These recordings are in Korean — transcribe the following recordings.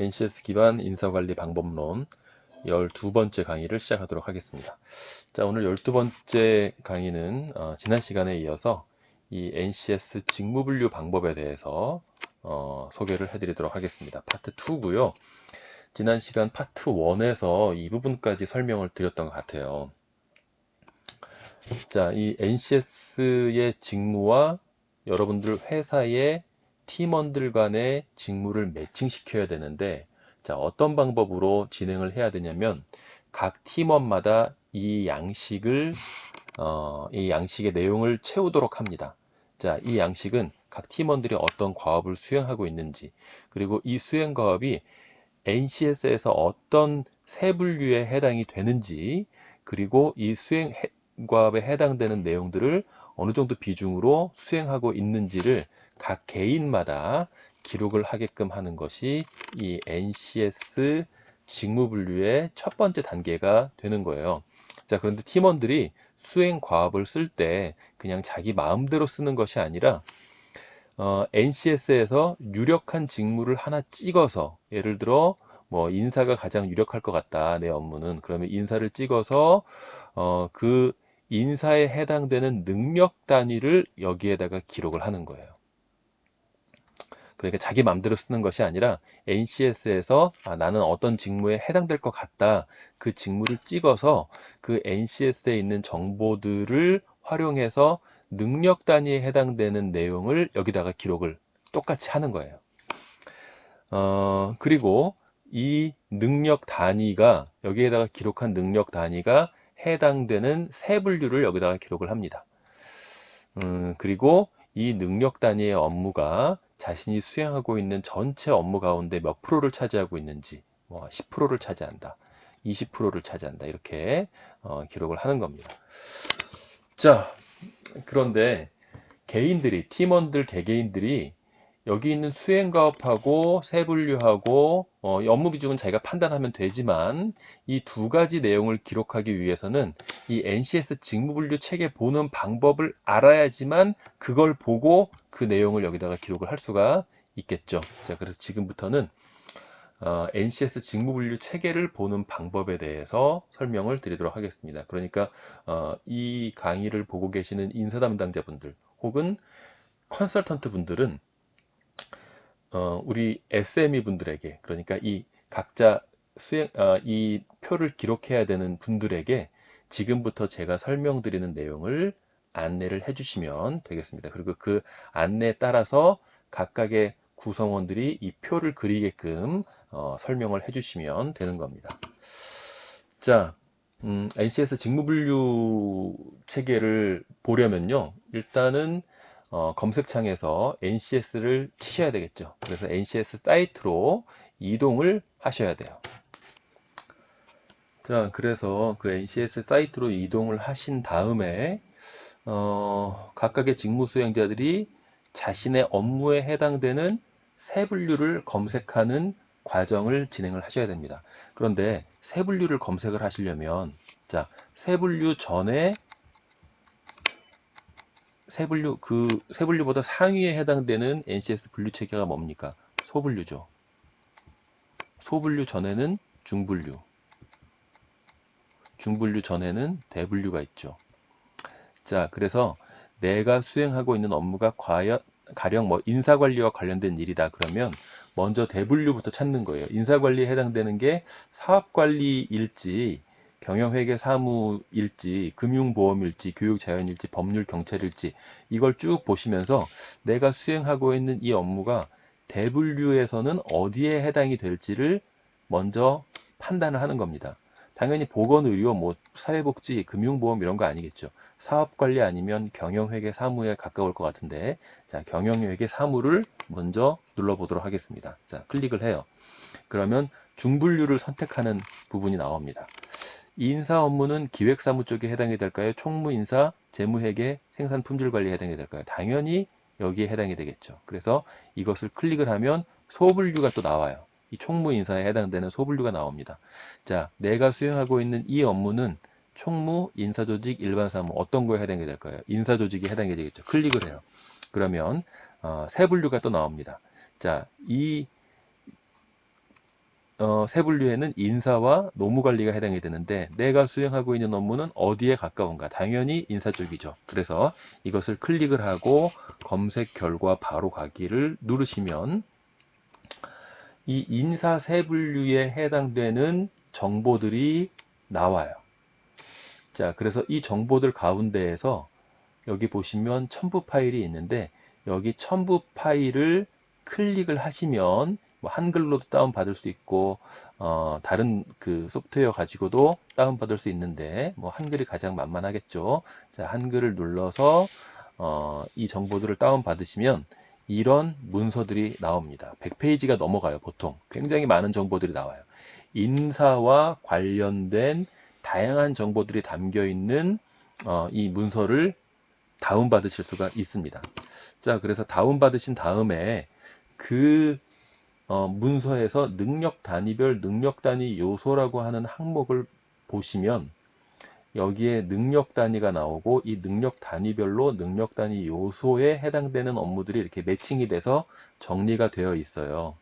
NCS 기반 인사관리 방법론 12번째 강의를 시작하도록 하겠습니다. 자, 오늘 12번째 강의는 어, 지난 시간에 이어서 이 NCS 직무분류 방법에 대해서 어, 소개를 해드리도록 하겠습니다. 파트 2고요. 지난 시간 파트 1에서 이 부분까지 설명을 드렸던 것 같아요. 자, 이 NCS의 직무와 여러분들 회사의 팀원들 간의 직무를 매칭시켜야 되는데 자, 어떤 방법으로 진행을 해야 되냐면 각 팀원마다 이 양식을 어, 이 양식의 내용을 채우도록 합니다. 자, 이 양식은 각 팀원들이 어떤 과업을 수행하고 있는지 그리고 이 수행 과업이 NCS에서 어떤 세 분류에 해당이 되는지 그리고 이 수행 과업에 해당되는 내용들을 어느 정도 비중으로 수행하고 있는지를 각 개인마다 기록을 하게끔 하는 것이 이 NCS 직무 분류의 첫 번째 단계가 되는 거예요. 자, 그런데 팀원들이 수행 과업을 쓸 때 그냥 자기 마음대로 쓰는 것이 아니라 어, NCS에서 유력한 직무를 하나 찍어서 예를 들어 뭐 인사가 가장 유력할 것 같다 내 업무는 그러면 인사를 찍어서 어, 그 인사에 해당되는 능력 단위를 여기에다가 기록을 하는 거예요. 그러니까 자기 마음대로 쓰는 것이 아니라 NCS에서 아, 나는 어떤 직무에 해당될 것 같다. 그 직무를 찍어서 그 NCS에 있는 정보들을 활용해서 능력 단위에 해당되는 내용을 여기다가 기록을 똑같이 하는 거예요. 어, 그리고 이 능력 단위가 여기에다가 기록한 능력 단위가 해당되는 세 분류를 여기다가 기록을 합니다. 음, 그리고 이 능력 단위의 업무가 자신이 수행하고 있는 전체 업무 가운데 몇 프로를 차지하고 있는지 뭐 10%를 차지한다. 20%를 차지한다. 이렇게 어, 기록을 하는 겁니다. 자, 그런데 개인들이 팀원들 개개인들이 여기 있는 수행가업하고 세분류하고 어, 업무 비중은 자기가 판단하면 되지만 이 두 가지 내용을 기록하기 위해서는 이 NCS 직무분류 체계 보는 방법을 알아야지만 그걸 보고 그 내용을 여기다가 기록을 할 수가 있겠죠. 자, 그래서 지금부터는 어, NCS 직무분류 체계를 보는 방법에 대해서 설명을 드리도록 하겠습니다. 그러니까 어, 이 강의를 보고 계시는 인사 담당자분들 혹은 컨설턴트 분들은 어, 우리 SME 분들에게 그러니까 이 각자 수행 어, 이 표를 기록해야 되는 분들에게 지금부터 제가 설명드리는 내용을 안내를 해주시면 되겠습니다. 그리고 그 안내에 따라서 각각의 구성원들이 이 표를 그리게끔 어, 설명을 해주시면 되는 겁니다. 자, 음, NCS 직무분류 체계를 보려면요. 일단은 어, 검색창에서 NCS를 치셔야 되겠죠. 그래서 NCS 사이트로 이동을 하셔야 돼요. 자, 그래서 그 NCS 사이트로 이동을 하신 다음에 어, 각각의 직무 수행자들이 자신의 업무에 해당되는 세 분류를 검색하는 과정을 진행을 하셔야 됩니다. 그런데 세 분류를 검색을 하시려면 자, 세 분류 전에 세 분류 그 세 분류보다 상위에 해당되는 NCS 분류 체계가 뭡니까? 소분류죠. 소분류 전에는 중분류, 중분류 전에는 대분류가 있죠. 자, 그래서 내가 수행하고 있는 업무가 과연 가령 뭐 인사관리와 관련된 일이다 그러면 먼저 대분류부터 찾는 거예요. 인사관리에 해당되는 게 사업관리일지 경영회계 사무일지, 금융보험일지, 교육자연일지, 법률 경찰일지 이걸 쭉 보시면서 내가 수행하고 있는 이 업무가 대분류에서는 어디에 해당이 될지를 먼저 판단을 하는 겁니다. 당연히 보건의료, 뭐 사회복지, 금융보험 이런 거 아니겠죠. 사업관리 아니면 경영회계 사무에 가까울 것 같은데 자 경영회계 사무를 먼저 눌러보도록 하겠습니다. 자 클릭을 해요. 그러면 중분류를 선택하는 부분이 나옵니다. 인사 업무는 기획사무 쪽에 해당이 될까요? 총무인사, 재무회계, 생산품질관리에 해당이 될까요? 당연히 여기에 해당이 되겠죠. 그래서 이것을 클릭을 하면 소분류가 또 나와요. 이 총무인사에 해당되는 소분류가 나옵니다. 자, 내가 수행하고 있는 이 업무는 총무, 인사조직, 일반사무 어떤 거에 해당이 될까요? 인사조직에 해당이 되겠죠. 클릭을 해요. 그러면 어, 세 분류가 또 나옵니다. 자, 이 어, 세 분류에는 인사와 노무 관리가 해당이 되는데 내가 수행하고 있는 업무는 어디에 가까운가? 당연히 인사 쪽이죠. 그래서 이것을 클릭을 하고 검색 결과 바로 가기를 누르시면 이 인사 세 분류에 해당되는 정보들이 나와요. 자, 그래서 이 정보들 가운데에서 여기 보시면 첨부 파일이 있는데 여기 첨부 파일을 클릭을 하시면 뭐 한글로도 다운 받을 수 있고 어, 다른 그 소프트웨어 가지고도 다운 받을 수 있는데 뭐 한글이 가장 만만하겠죠. 자, 한글을 눌러서 어, 이 정보들을 다운 받으시면 이런 문서들이 나옵니다. 100페이지가 넘어가요, 보통. 굉장히 많은 정보들이 나와요. 인사와 관련된 다양한 정보들이 담겨 있는 어, 이 문서를 다운받으실 수가 있습니다. 자, 그래서 다운받으신 다음에 그 어, 문서에서 능력 단위별 능력 단위 요소라고 하는 항목을 보시면 여기에 능력 단위가 나오고 이 능력 단위별로 능력 단위 요소에 해당되는 업무들이 이렇게 매칭이 돼서 정리가 되어 있어요.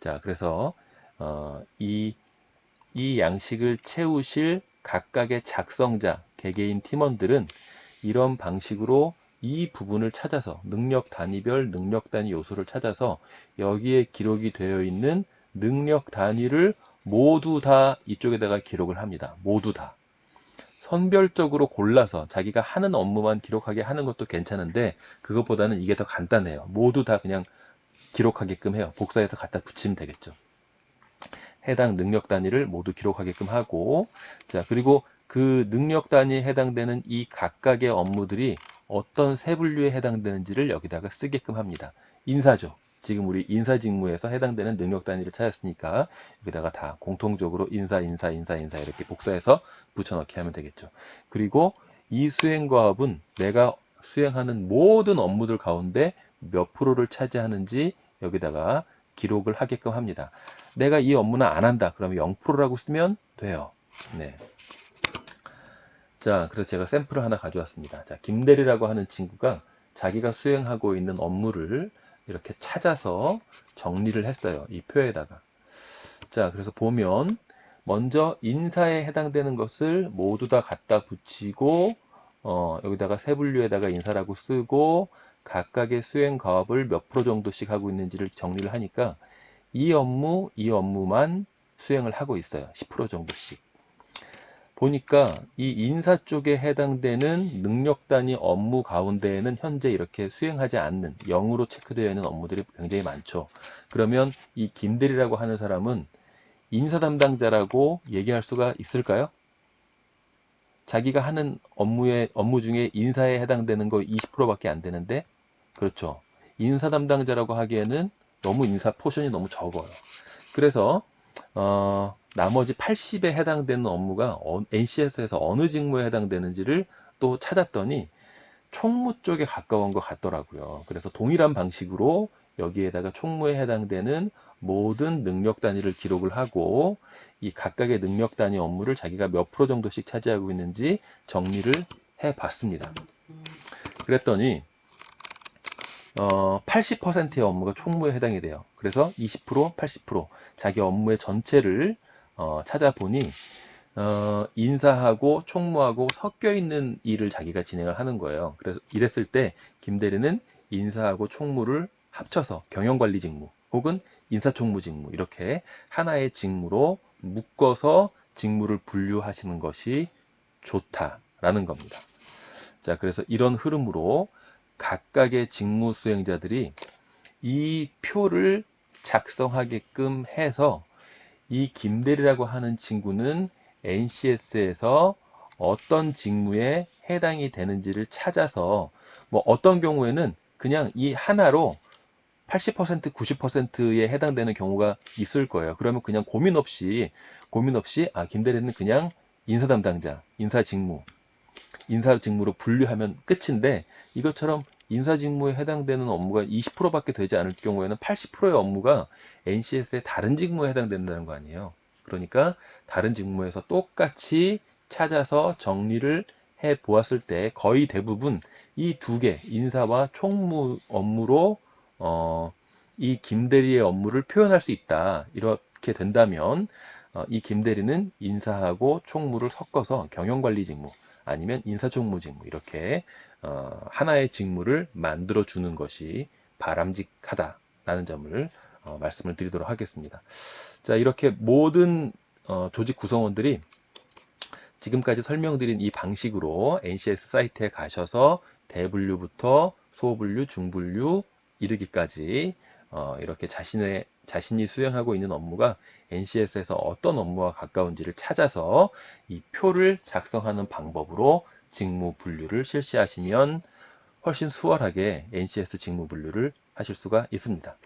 자, 그래서 어, 이, 이 양식을 채우실 각각의 작성자, 개개인 팀원들은 이런 방식으로 이 부분을 찾아서 능력 단위별 능력 단위 요소를 찾아서 여기에 기록이 되어 있는 능력 단위를 모두 다 이쪽에다가 기록을 합니다. 모두 다. 선별적으로 골라서 자기가 하는 업무만 기록하게 하는 것도 괜찮은데 그것보다는 이게 더 간단해요. 모두 다 그냥 기록하게끔 해요. 복사해서 갖다 붙이면 되겠죠. 해당 능력 단위를 모두 기록하게끔 하고 자 그리고 그 능력 단위에 해당되는 이 각각의 업무들이 어떤 세 분류에 해당되는지를 여기다가 쓰게끔 합니다. 인사죠. 지금 우리 인사 직무에서 해당되는 능력 단위를 찾았으니까 여기다가 다 공통적으로 인사, 인사, 인사, 인사 이렇게 복사해서 붙여넣기 하면 되겠죠. 그리고 이 수행과업은 내가 수행하는 모든 업무들 가운데 몇 프로를 차지하는지 여기다가 기록을 하게끔 합니다. 내가 이 업무는 안 한다. 그러면 0%라고 쓰면 돼요. 네. 자, 그래서 제가 샘플을 하나 가져왔습니다. 자, 김대리라고 하는 친구가 자기가 수행하고 있는 업무를 이렇게 찾아서 정리를 했어요. 이 표에다가. 자, 그래서 보면 먼저 인사에 해당되는 것을 모두 다 갖다 붙이고 어, 여기다가 세 분류에다가 인사라고 쓰고 각각의 수행 과업을 몇 프로 정도씩 하고 있는지를 정리를 하니까 이 업무, 이 업무만 수행을 하고 있어요. 10% 정도씩. 보니까 이 인사 쪽에 해당되는 능력 단위 업무 가운데에는 현재 이렇게 수행하지 않는 0으로 체크되어 있는 업무들이 굉장히 많죠. 그러면 이 김대리라고 하는 사람은 인사 담당자라고 얘기할 수가 있을까요? 자기가 하는 업무의 업무 중에 인사에 해당되는 거 20%밖에 안 되는데 그렇죠. 인사 담당자라고 하기에는 너무 인사 포션이 너무 적어요. 그래서 어, 나머지 80에 해당되는 업무가 NCS에서 어느 직무에 해당되는지를 또 찾았더니 총무 쪽에 가까운 것 같더라고요. 그래서 동일한 방식으로 여기에다가 총무에 해당되는 모든 능력 단위를 기록을 하고 이 각각의 능력 단위 업무를 자기가 몇 프로 정도씩 차지하고 있는지 정리를 해 봤습니다. 그랬더니 어, 80%의 업무가 총무에 해당이 돼요. 그래서 20%, 80% 자기 업무의 전체를 어, 찾아보니 어, 인사하고 총무하고 섞여 있는 일을 자기가 진행을 하는 거예요. 그래서 이랬을 때 김대리는 인사하고 총무를 합쳐서 경영관리 직무 혹은 인사총무 직무 이렇게 하나의 직무로 묶어서 직무를 분류하시는 것이 좋다라는 겁니다. 자, 그래서 이런 흐름으로 각각의 직무 수행자들이 이 표를 작성하게끔 해서 이 김대리라고 하는 친구는 NCS에서 어떤 직무에 해당이 되는지를 찾아서 뭐 어떤 경우에는 그냥 이 하나로 80% 90%에 해당되는 경우가 있을 거예요. 그러면 그냥 고민 없이 고민 없이 아 김대리는 그냥 인사 담당자, 인사 직무, 인사 직무로 분류하면 끝인데 이것처럼 인사 직무에 해당되는 업무가 20%밖에 되지 않을 경우에는 80%의 업무가 NCS의 다른 직무에 해당된다는 거 아니에요. 그러니까 다른 직무에서 똑같이 찾아서 정리를 해 보았을 때 거의 대부분 이 두 개, 인사와 총무 업무로 어, 이 김대리의 업무를 표현할 수 있다. 이렇게 된다면 어, 이 김대리는 인사하고 총무를 섞어서 경영관리 직무 아니면 인사총무 직무 이렇게 어, 하나의 직무를 만들어 주는 것이 바람직하다라는 점을 어, 말씀을 드리도록 하겠습니다. 자 이렇게 모든 어, 조직 구성원들이 지금까지 설명드린 이 방식으로 NCS 사이트에 가셔서 대분류부터 소분류, 중분류 이르기까지 어, 이렇게 자신의 자신이 수행하고 있는 업무가 NCS에서 어떤 업무와 가까운지를 찾아서 이 표를 작성하는 방법으로 직무 분류를 실시하시면 훨씬 수월하게 NCS 직무 분류를 하실 수가 있습니다.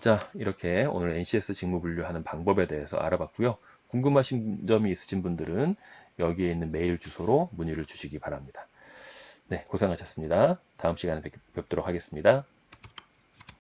자, 이렇게 오늘 NCS 직무 분류하는 방법에 대해서 알아봤고요. 궁금하신 점이 있으신 분들은 여기에 있는 메일 주소로 문의를 주시기 바랍니다. 네, 고생하셨습니다. 다음 시간에 뵙도록 하겠습니다.